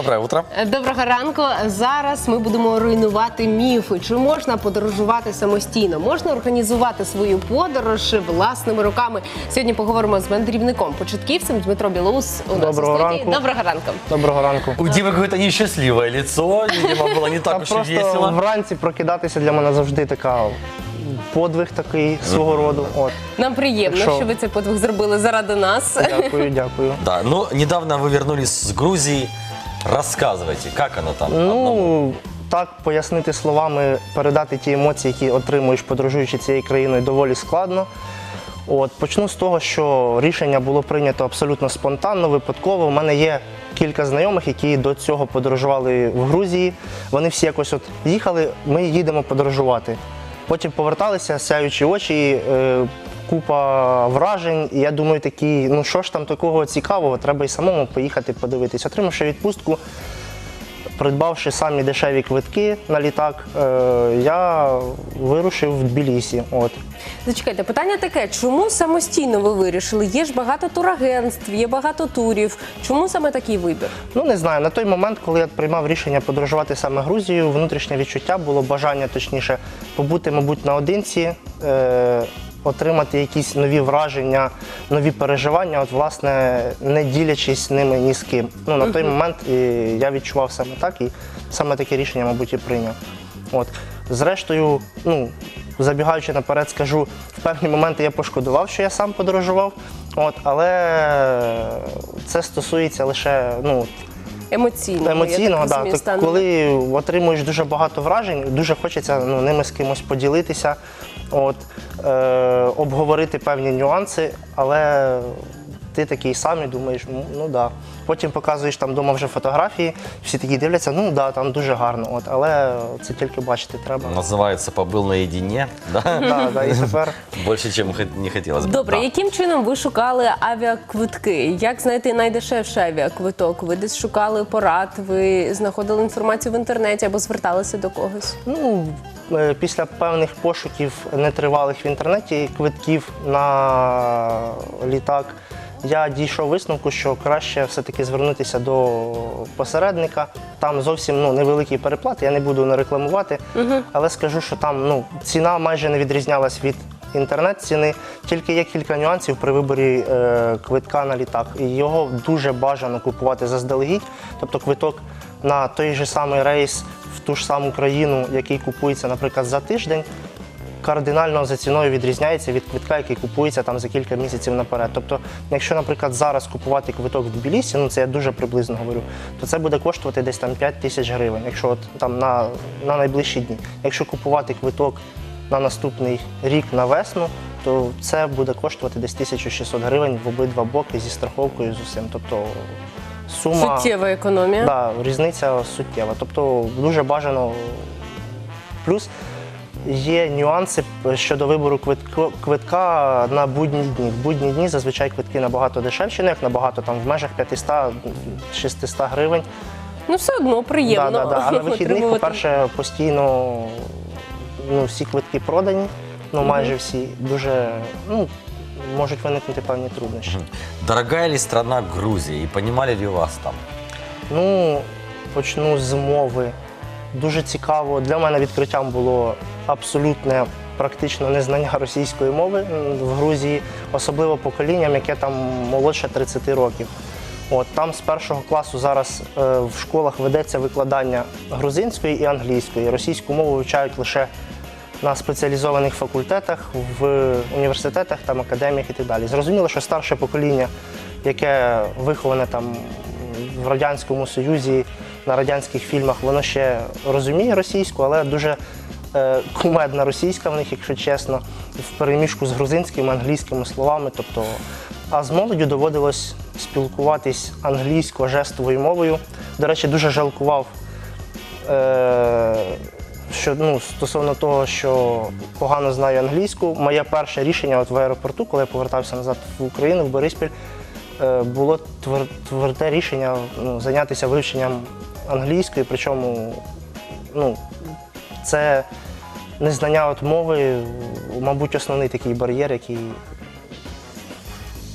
Доброе утро. Доброго ранку. Зараз ми будемо руйнувати міфи. Чи можна подорожувати самостійно? Можна організувати свою подорож власними руками. Сьогодні поговоримо з мандрівником, початківцем Дмитро Білоус. У нас Доброго у студії. ранку. Доброго ранку. Доброго ранку. У Димы какое-то несчастливое лицо, видимо, было не Та так уж и просто весело. вранці прокидатися для мене завжди така подвиг такий свого роду. От. Нам приємно, Так що- що ви цей подвиг зробили заради нас. Дякую, дякую. Да, ну, недавно вы вернулись с Грузии. Рассказывайте, как оно там? Ну, так пояснити словами, передати ті емоції, які отримуєш, подорожуючи цією країною, доволі складно. От, почну з того, що рішення було прийнято абсолютно спонтанно, випадково. У мене є кілька знайомих, які до цього подорожували в Грузії. Вони всі якось от їхали, ми їдемо подорожувати. Потім поверталися, сяючі очі, е, купа вражень. І я думаю, такі, ну що ж там такого цікавого, треба й самому поїхати подивитись. Отримавши відпустку, придбавши самі дешеві квитки на літак, е, я вирушив в Тбілісі. От. Зачекайте, питання таке: чому самостійно ви вирішили? Є ж багато турагентств, є багато турів. Чому саме такий вибір? Ну не знаю, на той момент, коли я приймав рішення подорожувати саме Грузію, внутрішнє відчуття було бажання, точніше, побути, мабуть, наодинці, е, отримати якісь нові враження, нові переживання, от, власне, не ділячись ними ні з ким. Ну, на той момент і я відчував саме так, і саме таке рішення, мабуть, і прийняв. От. Зрештою, ну, забігаючи наперед, скажу, в певні моменти я пошкодував, що я сам подорожував. От, але це стосується лише ну, Емоційно. емоційного, так розумію, так, коли отримуєш дуже багато вражень, дуже хочеться ну, ними з кимось поділитися, от, е, обговорити певні нюанси, але ти такий сам і думаєш, ну, ну да. Потім показуєш там вдома вже фотографії, всі такі дивляться, ну да, там дуже гарно, от, але це тільки бачити треба. Называется «Побыл наедине», да? Да, да, і тепер Больше, чем хот- не хотелось бы. Добре, Да. яким чином ви шукали авіаквитки? Як знайти найдешевший авіаквиток? Ви десь шукали порад, ви знаходили інформацію в інтернеті або зверталися до когось? Ну, е, після певних пошуків нетривалих в інтернеті квитків на літак, я дійшов висновку, що краще все-таки звернутися до посередника. Там зовсім ну, невеликий переплат, я не буду не рекламувати, але скажу, що там ну, ціна майже не відрізнялась від інтернет-ціни, тільки є кілька нюансів при виборі е, квитка на літак. І його дуже бажано купувати заздалегідь, тобто квиток на той же самий рейс ту ж саму країну, який купується, наприклад, за тиждень, кардинально за ціною відрізняється від квитка, який купується там за кілька місяців наперед. Тобто, якщо, наприклад, зараз купувати квиток в Тбілісі, ну це я дуже приблизно говорю, то це буде коштувати десь там 5 тисяч гривень, якщо от там на, на найближчі дні. Якщо купувати квиток на наступний рік на весну, то це буде коштувати десь 1600 гривень в обидва боки зі страховкою з усім. Тобто сума Суттєва економія. Да, різниця суттєва. Тобто дуже бажано. Плюс є нюанси щодо вибору квитко- квитка на будні дні. В будні дні зазвичай квитки набагато дешевші, ну як набагато, там в межах 500-600 гривень. Ну все одно приємно. Да, да, да. А на вихідних, по-перше, постійно ну, всі квитки продані, ну майже всі. Дуже ну, можуть виникнути певні труднощі. Дорогая ли страна Грузия и понимали ли вас там? Ну, почну з мови. Дуже цікаво. Для мене відкриттям було абсолютне практично незнання російської мови в Грузії, особливо поколінням, яке там молодше 30 років. От там з першого класу зараз е, в школах ведеться викладання грузинської і англійської. Російську мову вивчають лише на спеціалізованих факультетах, в університетах, там, академіях і так далі. Зрозуміло, що старше покоління, яке виховане там в Радянському Союзі, на радянських фільмах, воно ще розуміє російську, але дуже е, кумедна російська в них, якщо чесно, в переміжку з грузинськими, англійськими словами. Тобто, а з молоддю доводилось спілкуватись англійсько-жестовою мовою. До речі, дуже жалкував Е, що ну, стосовно того, що погано знаю англійську, моє перше рішення от в аеропорту, коли я повертався назад в Україну, в Бориспіль, е, було твер- тверде рішення ну, зайнятися вивченням англійської, причому ну, це незнання от мови, мабуть, основний такий бар'єр, який.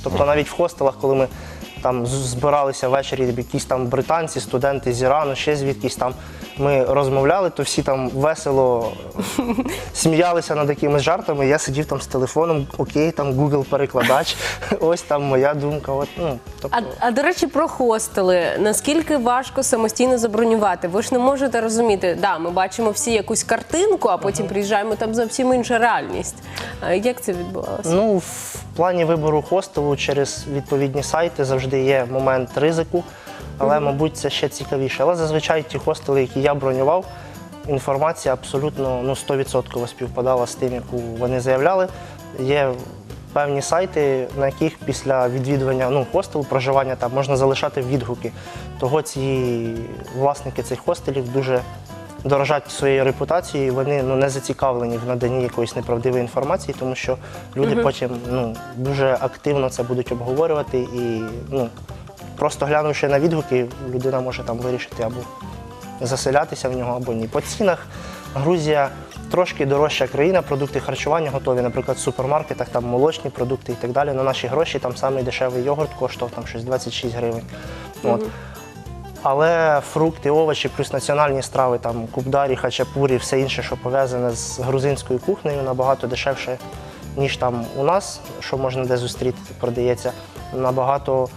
Тобто навіть в хостелах, коли ми Там з- збиралися ввечері якісь там британці, студенти з Ірану, ще звідкись там. Ми розмовляли, то всі там весело сміялися над якимись жартами. Я сидів там з телефоном, окей, там Google перекладач. Ось там моя думка. От, ну, тобто, А, а до речі, про хостели. Наскільки важко самостійно забронювати? Ви ж не можете розуміти, да, ми бачимо всі якусь картинку, а потім приїжджаємо там зовсім інша реальність. Як це відбувалося? Ну, в плані вибору хостелу через відповідні сайти завжди є момент ризику, але, мабуть, це ще цікавіше. Але зазвичай ті хостели, які я бронював, інформація абсолютно ну, 100% співпадала з тим, яку вони заявляли. Є певні сайти, на яких після відвідування ну, хостелу, проживання там можна залишати відгуки. Того ці власники цих хостелів дуже дорожать своєю репутацією, вони ну, не зацікавлені в наданні якоїсь неправдивої інформації, тому що люди потім ну, дуже активно це будуть обговорювати і ну, просто глянувши на відгуки, людина може там вирішити або заселятися в нього, або ні. По цінах Грузія трошки дорожча країна, продукти харчування готові, наприклад, в супермаркетах, там молочні продукти і так далі. На наші гроші там самий дешевий йогурт коштував там щось 26 гривень. От. Але фрукти, овочі, плюс національні страви, там кубдарі, хачапурі, все інше, що пов'язане з грузинською кухнею, набагато дешевше, ніж там у нас, що можна де зустріти, продається, набагато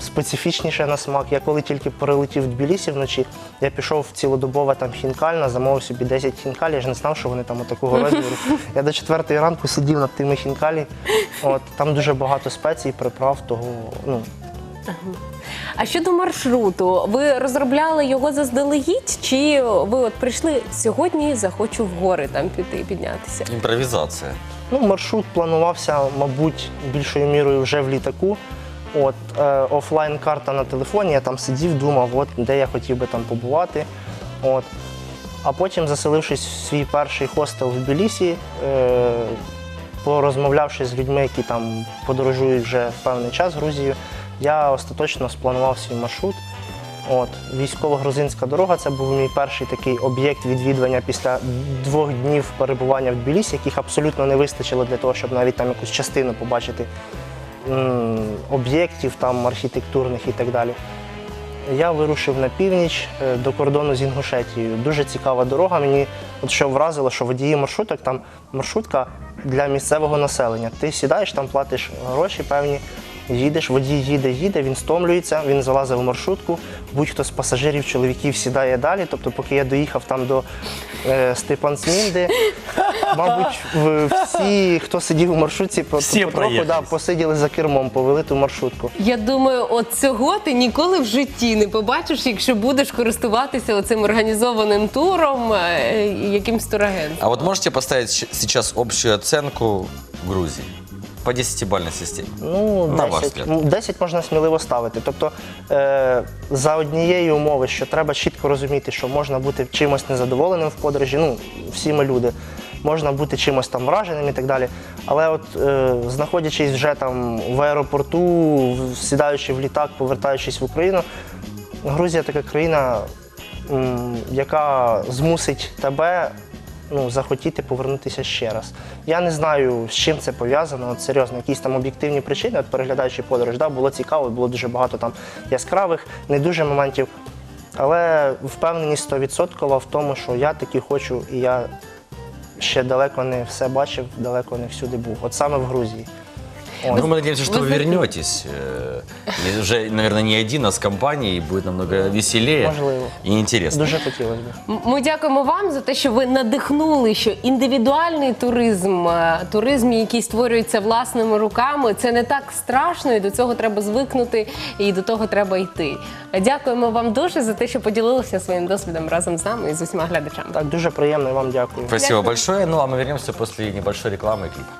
специфічніше на смак. Я коли тільки прилетів в Тбілісі вночі, я пішов в цілодобове там хінкальна, замовив собі 10 хінкалі, я ж не знав, що вони там такого розміру. Я до 4 ранку сидів над тими хінкалі. От, там дуже багато спецій, приправ, того, ну, А щодо маршруту, ви розробляли його заздалегідь, чи ви от прийшли сьогодні, захочу в гори там піти піднятися? Импровизация. Ну, маршрут планувався, мабуть, більшою мірою вже в літаку. От е, офлайн карта на телефоні, я там сидів, думав, от де я хотів би там побувати. От. А потім, заселившись в свій перший хостел в Тбілісі, е, порозмовлявши з людьми, які там подорожують вже певний час Грузією, я остаточно спланував свій маршрут. От, військово-грузинська дорога це був мій перший такий об'єкт відвідування після двох днів перебування в Тбілісі, яких абсолютно не вистачило для того, щоб навіть там якусь частину побачити об'єктів там архітектурних і так далі. Я вирушив на північ е, до кордону з Інгушетією. Дуже цікава дорога. Мені от що вразило, що водії маршруток там маршрутка для місцевого населення. Ти сідаєш, там платиш гроші певні, їдеш, водій їде, їде, він стомлюється, він залазив в маршрутку. Будь-хто з пасажирів, чоловіків сідає далі. Тобто, поки я доїхав там до е, Степанцмінди, мабуть, в- всі, хто сидів у маршрутці, по- Всі потроху да, посиділи за кермом, повели ту маршрутку. Я думаю, от цього ти ніколи в житті не побачиш, якщо будеш користуватися оцим організованим туром, е, якимсь турагентством. А вот можете поставить щ- сейчас общую оценку Грузии по 10-бальной системе? Ну, На ваш 10, взгляд. м, 10 можна сміливо ставити. Тобто е, за однієї умови, що треба чітко розуміти, що можна бути чимось незадоволеним в подорожі, ну, всі ми люди, можна бути чимось там враженим і так далі. Але от е, знаходячись вже там в аеропорту, сідаючи в літак, повертаючись в Україну, Грузія така країна, м, яка змусить тебе ну, захотіти повернутися ще раз. Я не знаю, з чим це пов'язано. От серйозно, якісь там об'єктивні причини, от переглядаючи подорож, да, було цікаво, було дуже багато там яскравих, не дуже моментів. Але впевненість 100% в тому, що я таки хочу, і я ще далеко не все бачив, далеко не всюди був. От саме в Грузії. От. Ну, мы надеемся, что вы вы знаете- вернетесь. э, И уже, наверное, не один, а с компанией. Будет намного веселее Можливо. и интересно. Дуже хотілося б. М- Ми дякуємо вам за те, що ви надихнули, що індивідуальний туризм, е, туризм, який створюється власними руками, це не так страшно, і до цього треба звикнути, і до того треба йти. Дякуємо вам дуже за те, що поділилися своїм досвідом разом з нами і з усіма глядачами. Так, дуже приємно і вам дякую. Спасибо большое. Ну, а мы вернемся после небольшой рекламы и клипа.